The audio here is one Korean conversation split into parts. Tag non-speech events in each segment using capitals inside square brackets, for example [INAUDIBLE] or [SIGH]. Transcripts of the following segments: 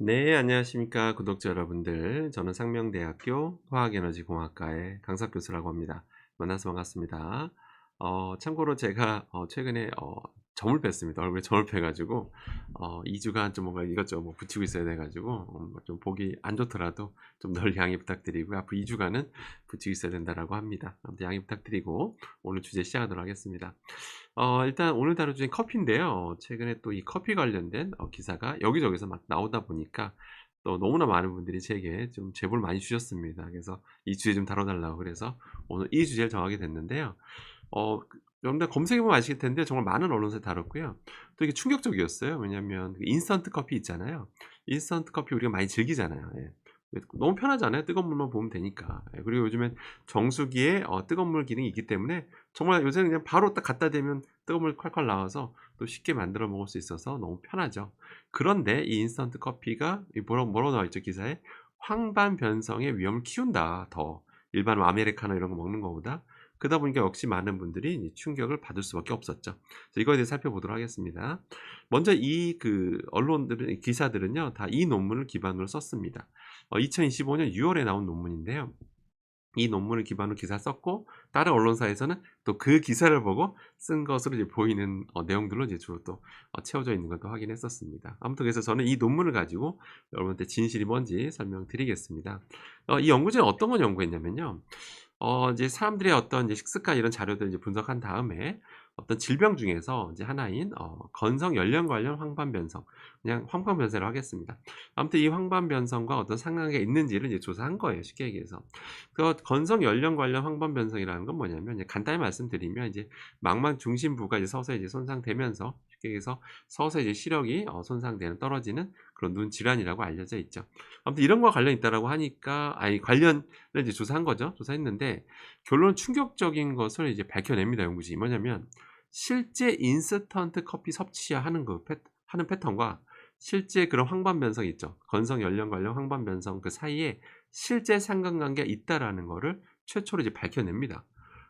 네, 안녕하십니까 구독자 여러분들. 저는 상명대학교 화학에너지공학과의 강사 교수라고 합니다. 만나서 반갑습니다. 어, 참고로 제가 어, 최근에 어, 점을 뺐습니다. 얼굴에 점을 빼가지고 어, 2주간 좀 뭔가 이것저것 뭐 붙이고 있어야 돼가지고 어, 좀 보기 안 좋더라도 좀 널리 양해 부탁드리고 앞으로 2주간은 붙이고 있어야 된다라고 합니다. 아무튼 양해 부탁드리고 오늘 주제 시작하도록 하겠습니다. 어, 일단 오늘 주제는 커피인데요. 최근에 또 이 커피 관련된 어, 기사가 여기저기서 막 나오다 보니까 또 너무나 많은 분들이 제게 좀 제보를 많이 주셨습니다. 그래서 이 주제 좀 다뤄달라고 그래서 오늘 이 주제를 정하게 됐는데요. 어, 그, 여러분들 검색해보면 아실 텐데 정말 많은 언론사에 다뤘고요. 또 이게 충격적이었어요. 왜냐하면 그 인스턴트 커피 있잖아요. 인스턴트 커피 우리가 많이 즐기잖아요. 예. 너무 편하잖아요. 뜨거운 물만 보면 되니까. 예, 그리고 요즘엔 정수기에 어, 뜨거운 물 기능이 있기 때문에 정말 요새는 그냥 바로 딱 갖다 대면 뜨거운 물 콸콸 나와서 또 쉽게 만들어 먹을 수 있어서 너무 편하죠. 그런데 이 인스턴트 커피가 뭐라고, 뭐라고 나와 있죠 기사에 황반 변성의 위험을 키운다. 더 일반 아메리카노 이런 거 먹는 것보다 그러다 보니까 역시 많은 분들이 충격을 받을 수밖에 없었죠. 이거에 대해 살펴보도록 하겠습니다. 먼저 이 그 언론들은 기사들은요 다 이 논문을 기반으로 썼습니다. 어, 2025년 6월에 나온 논문인데요. 이 논문을 기반으로 기사 썼고 다른 언론사에서는 또 그 기사를 보고 쓴 것으로 이제 보이는 어, 내용들로 이제 주로 또 어, 채워져 있는 것도 확인했었습니다. 아무튼 그래서 저는 이 논문을 가지고 여러분한테 진실이 뭔지 설명드리겠습니다. 어, 이 연구자는 어떤 걸 연구했냐면요. 어, 이제 사람들의 어떤 이제 식습관 이런 자료들을 이제 분석한 다음에 어떤 질병 중에서 이제 하나인 어, 건성 연령 관련 황반 변성 그냥 황반 변성을 하겠습니다. 아무튼 이 황반 변성과 어떤 상관계가 있는지를 이제 조사한 거예요. 쉽게 얘기해서. 그 건성 연령 관련 황반 변성이라는 건 뭐냐면 간단히 말씀드리면 이제 망막 중심부가 이제 서서히 이제 손상되면서 얘기해서 서서히 이제 시력이 어, 손상되는 떨어지는 그런 눈 질환이라고 알려져 있죠. 아무튼 이런 거 관련 있다라고 하니까 아니 관련을 이제 조사한 거죠. 조사했는데 결론 충격적인 것을 이제 밝혀냅니다. 연구진이 뭐냐면 실제 인스턴트 커피 섭취하는 그 패, 하는 패턴과 실제 그런 황반 변성 있죠. 건성 연령 관련 황반 변성 그 사이에 실제 상관관계가 있다라는 거를 최초로 이제 밝혀냅니다.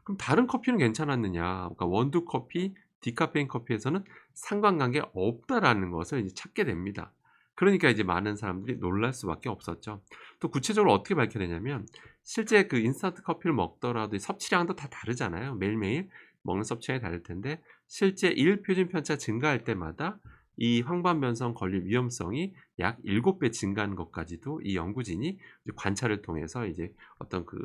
그럼 다른 커피는 괜찮았느냐? 그러니까 원두 커피, 디카페인 커피에서는 상관관계가 없다라는 것을 이제 찾게 됩니다. 그러니까 이제 많은 사람들이 놀랄 수밖에 없었죠. 또 구체적으로 어떻게 밝혀내냐면 실제 그 인스턴트 커피를 먹더라도 섭취량도 다 다르잖아요. 매일매일 먹는 섭취량이 다를 텐데 실제 일표준 편차 증가할 때마다 이 황반변성 걸릴 위험성이 약 7배 증가하는 것까지도 이 연구진이 관찰을 통해서 이제 어떤 그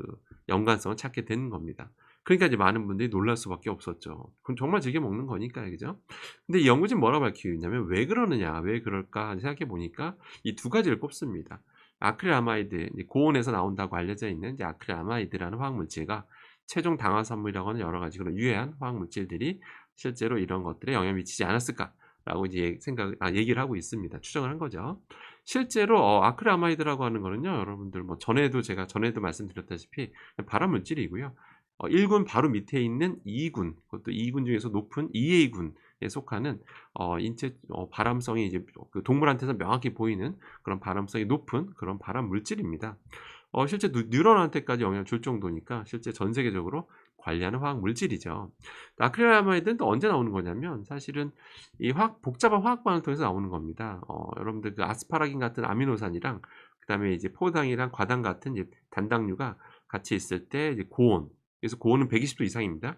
연관성을 찾게 되는 겁니다. 그러니까 이제 많은 분들이 놀랄 수밖에 없었죠. 그럼 정말 즐겨 먹는 거니까, 그죠? 근데 이 연구진 뭐라고 밝히고 있냐면 왜 그러느냐, 왜 그럴까 생각해 보니까 이 두 가지를 꼽습니다. 아크릴아마이드, 고온에서 나온다고 알려져 있는 아크릴아마이드라는 화학물질과 최종 당화산물이라고 하는 여러 가지 그런 유해한 화학물질들이 실제로 이런 것들에 영향을 미치지 않았을까 라고 이제 생각, 아, 얘기를 하고 있습니다. 추정을 한 거죠. 실제로 어, 아크릴아마이드라고 하는 거는요, 여러분들 뭐 전에도 제가 전에도 말씀드렸다시피 발암 물질이고요. 어, 1군 바로 밑에 있는 2군, 그것도 2군 중에서 높은 2A군에 속하는 어, 인체 어, 발암성이 이제 그 동물한테서 명확히 보이는 그런 발암성이 높은 그런 발암 물질입니다. 어, 실제 뉴런한테까지 영향을 줄 정도니까 실제 전 세계적으로 관리하는 화학 물질이죠. 아크릴아마이드는 또 언제 나오는 거냐면 사실은 이 화학 복잡한 화학 반응을 통해서 나오는 겁니다. 어, 여러분들 그 아스파라긴 같은 아미노산이랑 그다음에 이제 포당이랑 과당 같은 단당류가 같이 있을 때 고온 그래서 고온은 120도 이상입니다.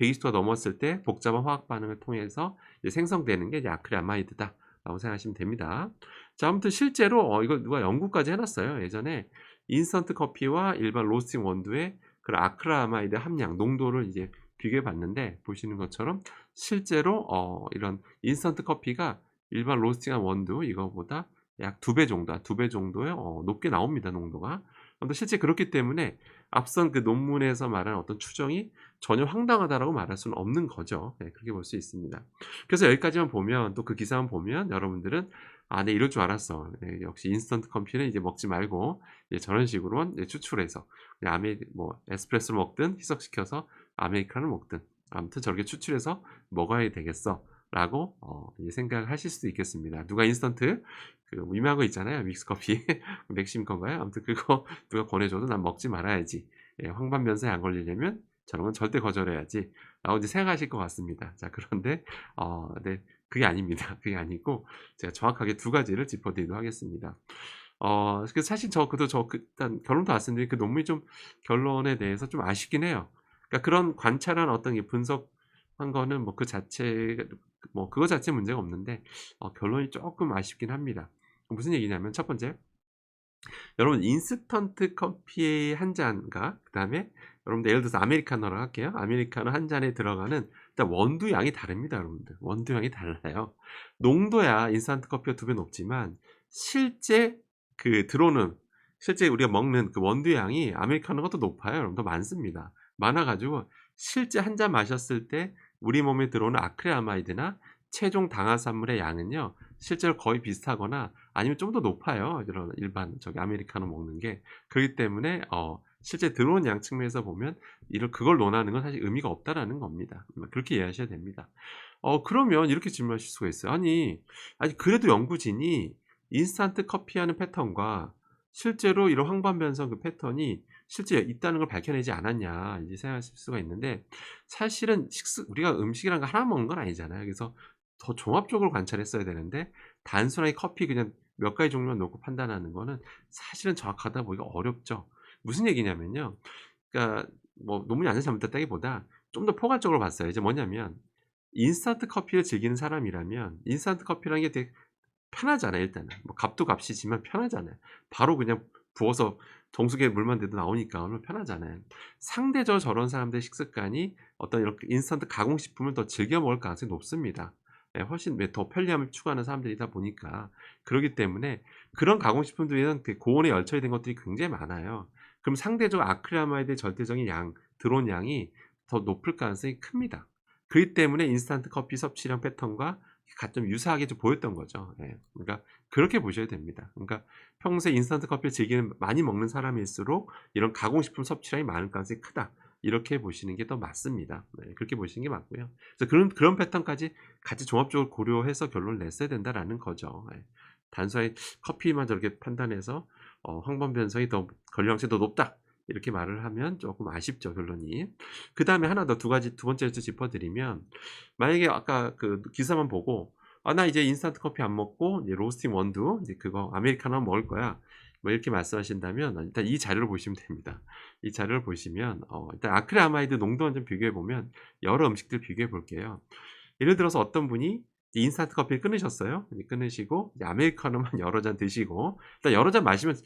120도가 넘었을 때 복잡한 화학 반응을 통해서 생성되는 게 아크릴아마이드다. 라고 생각하시면 됩니다. 자, 아무튼 실제로 어, 이거 누가 연구까지 해놨어요. 예전에 인스턴트 커피와 일반 로스팅 원두의 그런 아크릴아마이드 함량, 농도를 이제 비교해 봤는데 보시는 것처럼 실제로 어, 이런 인스턴트 커피가 일반 로스팅한 원두 이거보다 약 두 배 정도, 두 배 정도의 어, 높게 나옵니다. 농도가. 아무튼 실제 그렇기 때문에 앞선 그 논문에서 말한 어떤 추정이 전혀 황당하다라고 말할 수는 없는 거죠. 네, 그렇게 볼 수 있습니다. 그래서 여기까지만 보면 또 그 기사만 보면 여러분들은 아, 네, 이럴 줄 알았어. 네, 역시 인스턴트 커피는 이제 먹지 말고 이제 저런 식으로 이제 추출해서 아메 뭐 에스프레소를 먹든 희석시켜서 아메리카노를 먹든 아무튼 저렇게 추출해서 먹어야 되겠어. 라고 어, 생각을 하실 수도 있겠습니다. 누가 인스턴트 그 유명한 거 있잖아요. 믹스커피 [LAUGHS] 맥심 건가요? 아무튼 그거 [LAUGHS] 누가 권해줘도 난 먹지 말아야지. 예, 황반변사에 안 걸리려면 저런 건 절대 거절해야지. 라고 이제 생각하실 것 같습니다. 자, 그런데, 어, 네. 그게 아닙니다. [LAUGHS] 그게 아니고 제가 정확하게 두 가지를 짚어드리도록 하겠습니다. 어그 사실 저 그도 저그 일단 결론도 왔었는데 그 논문이 좀 결론에 대해서 좀 아쉽긴 해요. 그러니까 그런 관찰한 어떤 이 분석한 거는 뭐 그 자체 뭐 그거 자체는 문제가 없는데 어 결론이 쪼끔 아쉽긴 합니다. 무슨 얘기냐면 첫 번째 여러분 인스턴트 커피 한 잔과 그 다음에 여러분들 예를 들어서 아메리카노를 할게요. 아메리카노 한 잔에 들어가는 일단 원두 양이 다릅니다, 여러분들. 원두 양이 달라요. 농도야 인스턴트 커피가 2배 높지만 실제 그 들어오는 실제 우리가 먹는 그 원두 양이 아메리카노가 더 높아요, 여러분. 더 많습니다. 많아 가지고 실제 한 잔 마셨을 때 우리 몸에 들어오는 아크릴아마이드나 최종 당화산물의 양은요. 실제로 거의 비슷하거나 아니면 좀 더 높아요. 이런 일반 저기 아메리카노 먹는 게. 그렇기 때문에 어 실제 들어오는 양 측면에서 보면 이런 그걸 논하는 건 사실 의미가 없다라는 겁니다. 음 그렇게 이해하셔야 됩니다. 어 그러면 이렇게 질문하실 수가 있어요. 아니, 아니 그래도 연구진이 인스턴트 커피하는 패턴과 실제로 이런 황반 변성 그 패턴이 실제 있다는 걸 밝혀내지 않았냐 이제 생각하실 수가 있는데 사실은 식습 우리가 음식이라는 거 하나 먹는 건 아니잖아요. 그래서 더 종합적으로 관찰했어야 되는데 단순하게 커피 그냥 몇 가지 종류만 놓고 판단하는 거는 사실은 정확하다 보기가 어렵죠. 무슨 얘기냐면요. 그러니까 뭐 논문이 완전히 잘못됐다기보다 좀 더 포괄적으로 봤어요. 이제 뭐냐면 인스턴트 커피를 즐기는 사람이라면 인스턴트 커피라는 게 되게 편하잖아요, 일단은. 뭐 값도 값이지만 편하잖아요. 바로 그냥 부어서 정수기에 물만 대도 나오니까 얼마나 편하잖아요. 상대적으로 저런 사람들의 식습관이 어떤 이렇게 인스턴트 가공식품을 더 즐겨 먹을 가능성이 높습니다. 예 훨씬 네더 편리함을 추구하는 사람들이다 보니까. 그러기 때문에 그런 가공식품들에는 그 고온에 열처리 된 것들이 굉장히 많아요. 그럼 상대적으로 아크릴아마이드의 절대적인 양 들어온 양이 더 높을 가능성이 큽니다. 그렇기 때문에 인스턴트 커피 섭취량 패턴과 가 좀 유사하게 좀 보였던 거죠. 예. 그러니까 그렇게 보셔야 됩니다. 그러니까 평소에 인스턴트 커피를 즐기는 많이 먹는 사람일수록 이런 가공식품 섭취량이 많을 가능성이 크다. 이렇게 보시는 게 더 맞습니다. 네 그렇게 보시는 게 맞고요. 그래서 그런 그런 패턴까지 같이 종합적으로 고려해서 결론을 냈어야 된다라는 거죠. 예. 단순하게 커피만 저렇게 판단해서 어 황반 변성이 더 권리 확률이 더 높다. 이렇게 말을 하면 쪼끔 아쉽죠, 결론이. 그 다음에 하나 더 두 가지 두 번째로 또 짚어드리면 만약에 아까 그 기사만 보고 '아 나 이제 인스턴트 커피 안 먹고 이제 로스팅 원두 이제 그거 아메리카노만 먹을 거야.' 뭐 이렇게 말씀하신다면 일단 이 자료를 보시면 됩니다. 이 자료를 보시면 어 일단 아크릴아마이드 농도만 좀 비교해 보면 여러 음식들 비교해 볼게요. 예를 들어서 어떤 분이 인스턴트 커피를 끊으셨어요. 끊으시고 아메리카노만 [LAUGHS] 여러 잔 드시고 일단 여러 잔 마시면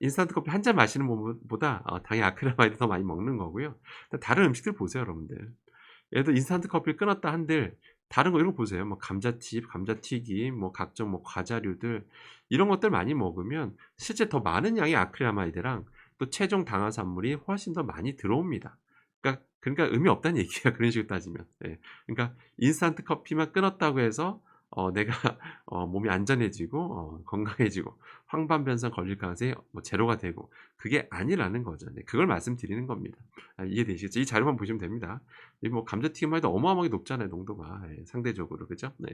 인스턴트 커피 한 잔 마시는 분보다 어 당연히 아크릴아마이드 더 많이 먹는 거고요. 다른 음식들 보세요, 여러분들. 들어 인스턴트 커피를 끊었다 한들 다른 거 이런 거 보세요. 뭐 감자칩, 감자튀김, 뭐 각종 뭐 과자류들 이런 것들 많이 먹으면 실제 더 많은 양의 아크릴아마이드랑 또 최종 당화산물이 훨씬 더 많이 들어옵니다. 그러니까 그러니까 의미 없다는 [LAUGHS] 얘기예요, 그런 식으로 따지면. 예. 그러니까 인스턴트 커피만 끊었다고 해서 어 내가 [LAUGHS] 어 몸이 안전해지고 어 건강해지고 황반 변성 걸릴 가능성이 뭐 제로가 되고 그게 아니라는 거죠. 네 그걸 말씀드리는 겁니다. 아 이해되시겠죠? 이 자료만 보시면 됩니다. 이뭐 감자튀김만 해도 어마어마하게 높잖아요, 농도가. 예 상대적으로. 그죠? 네.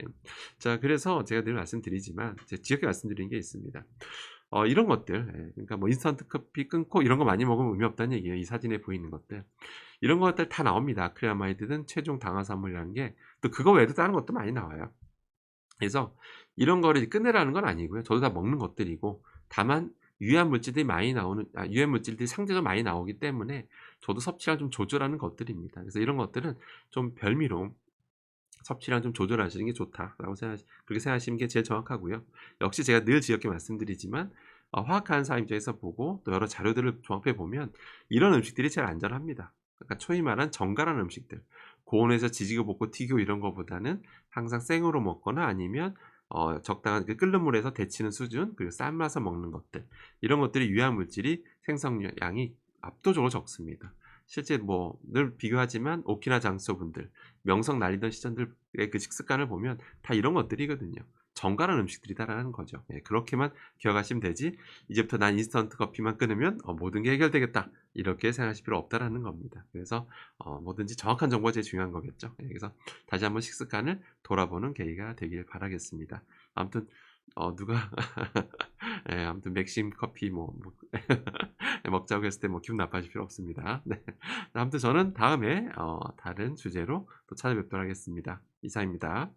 자 그래서 제가 늘 말씀드리지만 제가 지역에 말씀드리는 게 있습니다. 어 이런 것들 예 그러니까 뭐 인스턴트 커피 끊고 이런 거 많이 먹으면 의미 없다는 얘기예요, 이 사진에 보이는 것들. 이런 것들 다 나옵니다. 아크릴아마이드든 최종 당화산물이라는 게 또 그거 외에도 다른 것도 많이 나와요. 그래서 이런 거를 끊으라는 건 아니고요. 저도 다 먹는 것들이고 다만 유해한 물질들이 많이 나오는 아 유해 물질들이 상대적으로 많이 나오기 때문에 저도 섭취량을 좀 조절하는 것들입니다. 그래서 이런 것들은 좀 별미로 '섭취량 좀 조절하시는 게 좋다.'라고 생각 그렇게 생각하시는 게 제일 정확하고요. 역시 제가 늘 지겹게 말씀드리지만 어 화학하는 사람 입장에서 보고 또 여러 자료들을 종합해 보면 이런 음식들이 제일 안전합니다. 그러니까 소위 말하는 정갈한 음식들. 고온에서 지지고 볶고 튀기고 이런 거보다는 항상 생으로 먹거나 아니면 어 적당한 그 끓는 물에서 데치는 수준 그리고 삶아서 먹는 것들 이런 것들이 유해한 물질이 생성량이 압도적으로 적습니다. 실제 뭐 늘 비교하지만 오키나와 장소 분들 명성 날리던 시절들의 그 식습관을 보면 다 이런 것들이거든요. 정갈한 음식들이다라는 거죠. 예 그렇게만 기억하시면 되지 '이제부터 난 인스턴트 커피만 끊으면 어 모든 게 해결되겠다.' 이렇게 생각하실 필요 없다라는 겁니다. 그래서 어 뭐든지 정확한 정보가 제일 중요한 거겠죠. 예 그래서 다시 한번 식습관을 돌아보는 계기가 되길 바라겠습니다. 아무튼 어 누가 [LAUGHS] 예 아무튼 맥심 커피 뭐 뭐 [LAUGHS] 먹자고 했을 때 뭐 기분 나빠하실 필요 없습니다. 네. 아무튼 저는 다음에 어 다른 주제로 또 찾아뵙도록 하겠습니다. 이상입니다.